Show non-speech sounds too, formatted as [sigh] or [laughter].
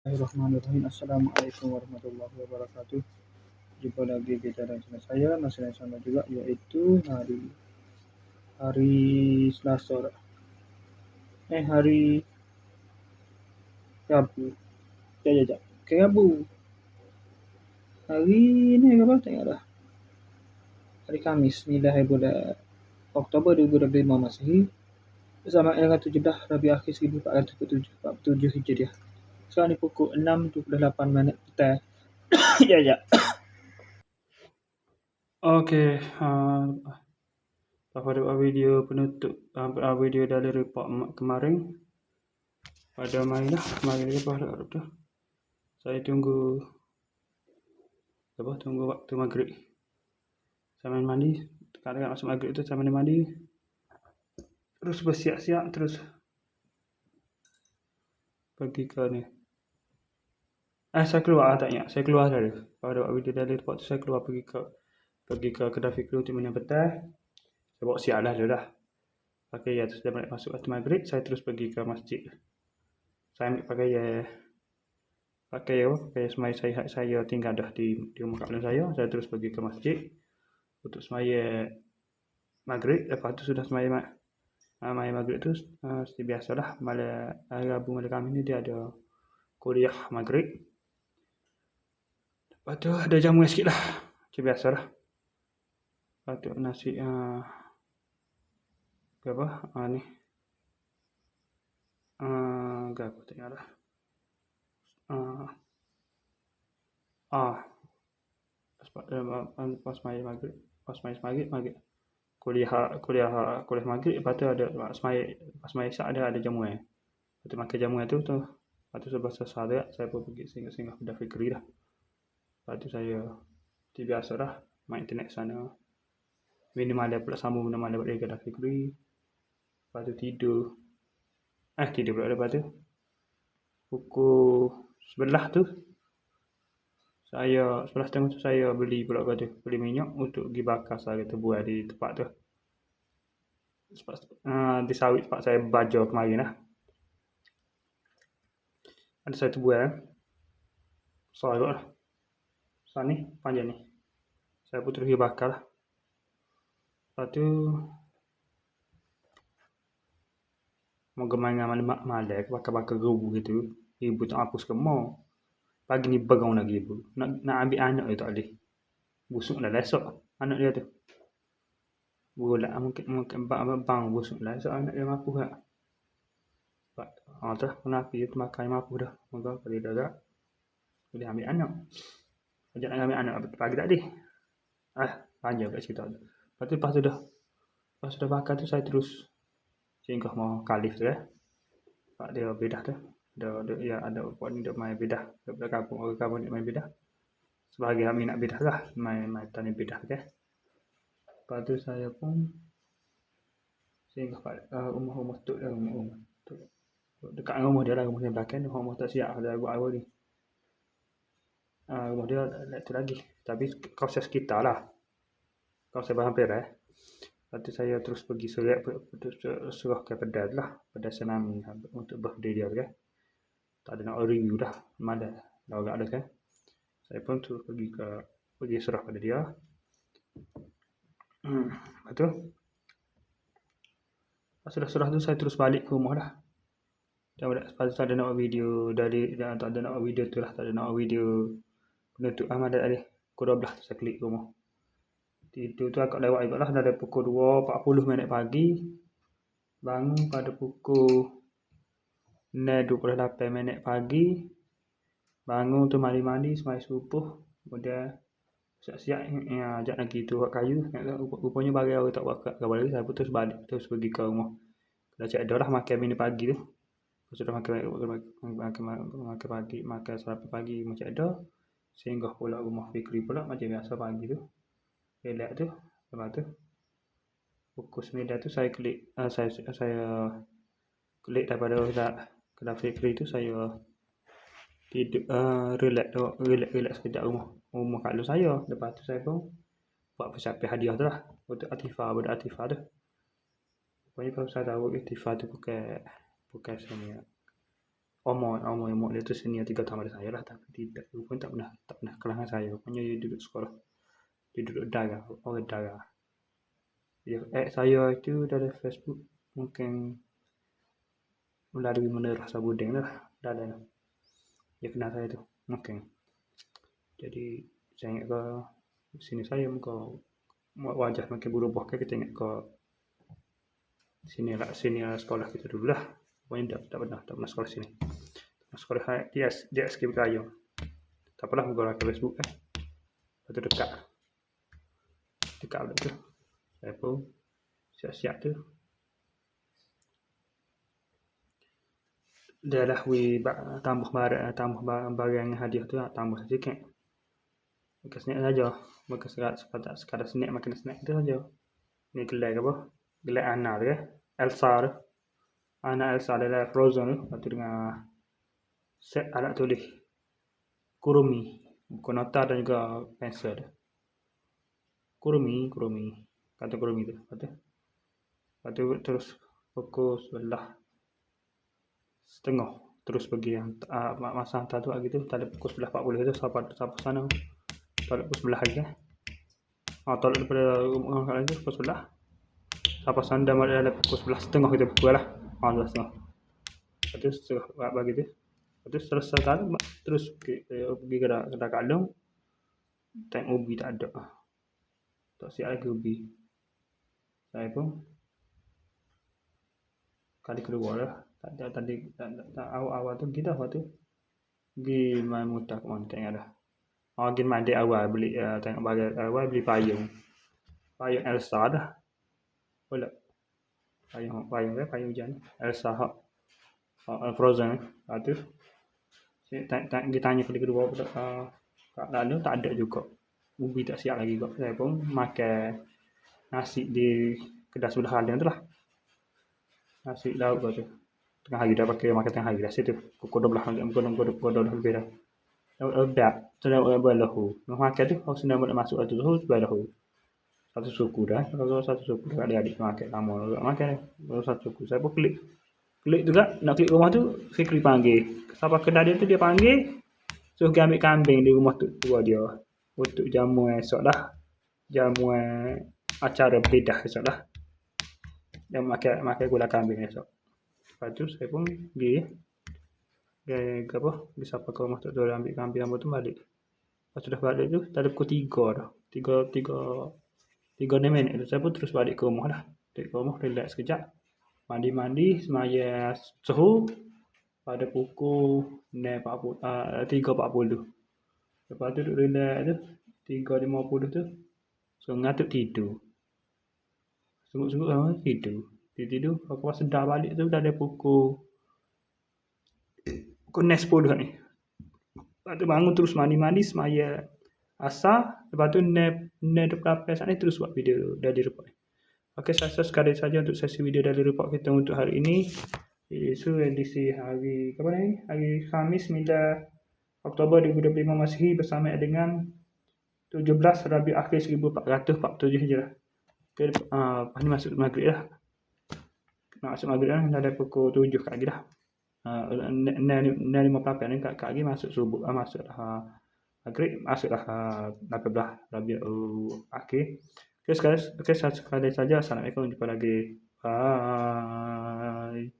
Bismillahirrahmanirrahim. Assalamualaikum warahmatullahi wabarakatuh. Jumpa lagi dan channel saya masih yang sama juga iaitu hari hari Selasa. Eh hari Rabu. Ya ya ya. Rabu. Hari ni hari apa tak ingat dah. Hari Kamis 9 bulan Oktober 2025 Masehi. Bersama dengan 17 Rabi Akhir 1447 47 Hijriah. Sekarang ni pukul 6.28 minit petang. [coughs] ya, ya. [coughs] Okey. Uh, pada video penutup uh, video dari report kemarin pada mai lah mari lepas dah tu saya tunggu apa tunggu waktu maghrib saya main mandi kadang masuk maghrib tu saya mandi mandi terus bersiap-siap terus pergi ke ni Eh, saya keluar tak ingat. Saya keluar tadi. Pada waktu video dari tempat tu, saya keluar pergi ke pergi ke kedai fikir untuk minum petang. Saya bawa siap lah dah. Pakai ya, terus dah balik masuk waktu maghrib, saya terus pergi ke masjid. Saya ambil pakai ya, pakai ya, pakai semai saya, saya tinggal dah di, di rumah kawan saya. Saya terus pergi ke masjid untuk semaya maghrib. Lepas tu sudah semaya mak. Uh, maghrib tu uh, seperti biasa lah. Malam hari Rabu malam kami ni dia ada kuliah maghrib. Lepas tu ada jamu sikit lah. Macam biasa lah. Lepas tu nasi. Uh, apa? Uh, ni. Uh, tak ingat lah. Uh, ah. Pas main maghrib. Pas main maghrib. Maghrib. Kuliah, kuliah, kuliah maghrib. Lepas tu ada, pas main, pas main isyak ada, ada jamu eh. Lepas tu makan jamu tu, tu. Lepas tu sebab saya saya pun pergi singgah-singgah pada fikri dah. Lepas tu saya Seperti biasa lah Main internet sana. Minimal dia pula sambung Minimal buat dia Gaddafi Kuri Lepas tu tidur. Eh tidur pula lepas tu. Pukul Sebelah tu Saya Sebelah tengah tu saya beli pula kata Beli minyak untuk pergi bakar saya kata buat di tempat tu. Sebab uh, Di sawit tempat saya baju kemarin lah. Ada satu buah Soal lah Besar ni, panjang ni. Saya pun terus bakar lah. Lepas tu, mau gemar dengan mana mak malah bakar-bakar geru gitu. Ibu tak hapus ke. Pagi ni berang lagi ibu. Nak, nak ambil anak dia tak boleh. Busuk dah lesok anak dia tu. Bulat mungkin mungkin bang bang busuk lah esok anak dia mampu tak. Ah tu lah kenapa dia makan mampu dah. Moga kalau dia dah boleh ambil anak. Ajak ambil anak pagi tadi. Ah, panjang cerita tu. Lepas tu, lepas tu dah. Lepas dah bakar tu, saya terus singgah mau kalif tu ya. Pak dia bedah tu. Ada, ada, ya, ada buat ni dia main bedah. Daripada kampung, orang kampung ni main bedah. Sebagai kami nak bedah lah. Main, main tani bedah tu ya. Lepas tu saya pun singgah pada uh, rumah-rumah tu lah. Rumah-rumah tu. Dekat rumah dia lah, rumah dia belakang. Rumah tak siap, ada buat awal ni rumah dia nak tu lagi. Tapi kawasan sekitar lah. Kawasan hampir eh Lepas saya terus pergi surat suruh ke pedas lah. Pedas senam untuk birthday dia kan. Tak ada nak review dah. Mana dah agak ada kan. Saya pun terus pergi ke pergi suruh pada dia. Hmm, lepas tu. Lepas sudah surah tu saya terus balik ke rumah dah. Dan tu tak ada nak video dari dan tak ada nak video tu lah, tak ada nak video penutup Ahmad tadi pukul 12 saya klik rumah. Tidur tu agak lewat juga lah. Dari pukul 2.40 minit pagi. Bangun pada pukul 9.28 minit pagi. Bangun tu mandi-mandi semai subuh. Kemudian siap-siap ya, ajak lagi tu buat kayu. Rupanya bagi orang tak buat kabar lagi. Saya putus balik terus pergi ke rumah. Dah cek dah lah makan mini pagi tu. Sudah makan makan makan, makan, makan pagi makan sarapan pagi macam ada Singgah pula rumah Fikri pula macam biasa pagi tu. Relax tu. Lepas tu. Pukul 9 tu saya klik. Uh, saya, saya klik daripada tak kedai Fikri tu saya tidur uh, relax tu relax relax sekejap rumah rumah kat saya lepas tu saya pun buat persiapan hadiah tu lah untuk Atifah budak Atifah tu pokoknya kalau saya tahu Atifah tu bukan bukan sebenarnya Omot, Omot, Omot dia tu senior tiga tahun dari saya lah tapi tidak dia pun tak pernah tak pernah kelas dengan saya. Pokoknya dia duduk sekolah. Dia duduk darah orang darah dia add saya itu dari Facebook mungkin melalui menerah sabudeng lah. Dah ada. Dia kenal saya tu mungkin. Jadi saya ingat ke sini saya muka wajah makin berubah ke kita ingat ke sini lah sini sekolah kita dulu lah pokoknya tak, tak pernah tak pernah sekolah sini sekolah high di di SK Kayu tak apalah gua ke Facebook kan lepas tu dekat dekat lah tu pun siap-siap tu dia dah we tambah barang tambah barang hadiah tu tambah sikit Makan snack saja. Makan sekat sekadar, sekadar snack makan snack tu saja. Ni gelai ke apa? Gelai anak tu ya. Elsa tu. Anak Elsa adalah Frozen tu. Lepas tu dengan set alat tulis. Kurumi buku nota dan juga pensel kurumi kurumi. Kata kurumi tu kata lepas terus fokus sebelah setengah terus pergi yang uh, masa hantar tu gitu tak ada pukul sebelah 40 tu sampai sampai sana. Tolak pukul sebelah lagi eh. Oh, tolak daripada rumah kat lagi pukul sebelah sampai sana dah ada pukul sebelah setengah kita pukul lah setengah lepas tu setengah bagi tu tu selesai kali terus pergi, eh, ke kedai kalung. Tengok ubi tak ada. Tak siap lagi ubi. Saya pun kali kedua lah. Tak ada tadi tak, tak, tak awal-awal tu kita apa tu. Pergi main muta ke mana tengok dah. Oh, pergi main di awal beli uh, tengok bagi awal beli payung. Payung Elsa dah. Boleh. Payung payung ke payung hujan. Elsa hak. Uh, frozen. Lepas tu saya tak, tak, dia tanya kali kedua uh, kat lalu tak ada juga. Ubi tak siap lagi kok saya pun makan nasi di kedai sudah halian tu lah. Nasi lauk tu. Tengah hari dah pakai makan tengah hari dah. Situ pukul 12 pukul 12 pukul 12 lebih dah. Dah sudah boleh lahu makan tu kalau sudah boleh masuk tu tu lahu satu suku dah kalau satu suku dah adik-adik makan lama makan satu suku. Saya pun klik. Klik juga nak klik rumah tu Fikri panggil. Siapa kenal dia tu dia panggil. So dia ambil kambing di rumah tu tua dia. Untuk jamu esok lah. Jamu acara bedah esok lah. Dia makan makan gula kambing esok. Lepas tu saya pun pergi. Ke apa? Pergi siapa ke rumah tu tu ambil kambing ambil tu balik. Lepas sudah balik tu tak ada pukul tiga dah. Tiga tiga tiga enam minit tu saya pun terus balik ke rumah lah balik ke rumah relax sekejap. Mandi-mandi semaya suhu pada pukul 3.40 uh, 3.40 lepas tu duduk relax tu 3.50 tu so ngatuk tidur. Sungguh-sungguh sama tidur tidur. Aku pas sedar balik tu dah ada pukul pukul 10 ni. Lepas tu bangun terus mandi-mandi semaya asar lepas tu nap depan saat ni terus buat video dah di report Okey, saya sekali saja untuk sesi video dari report kita untuk hari ini. Iaitu edisi hari apa ni? Hari Khamis 9 Oktober 2025 Masihi bersama dengan 17 Rabiul Akhir 1447 Hijrah. Okey, uh, ni masuk maghrib lah. Nak masuk maghrib lah, dah ada pukul 7 kat lagi dah. Uh, ni ni kat, kat lagi masuk subuh, uh, masuk dah. Uh, maghrib masuk dah uh, 18 Rabiul Akhir. Okay, sekali, okay, sekali saja. Assalamualaikum. Jumpa lagi. Bye.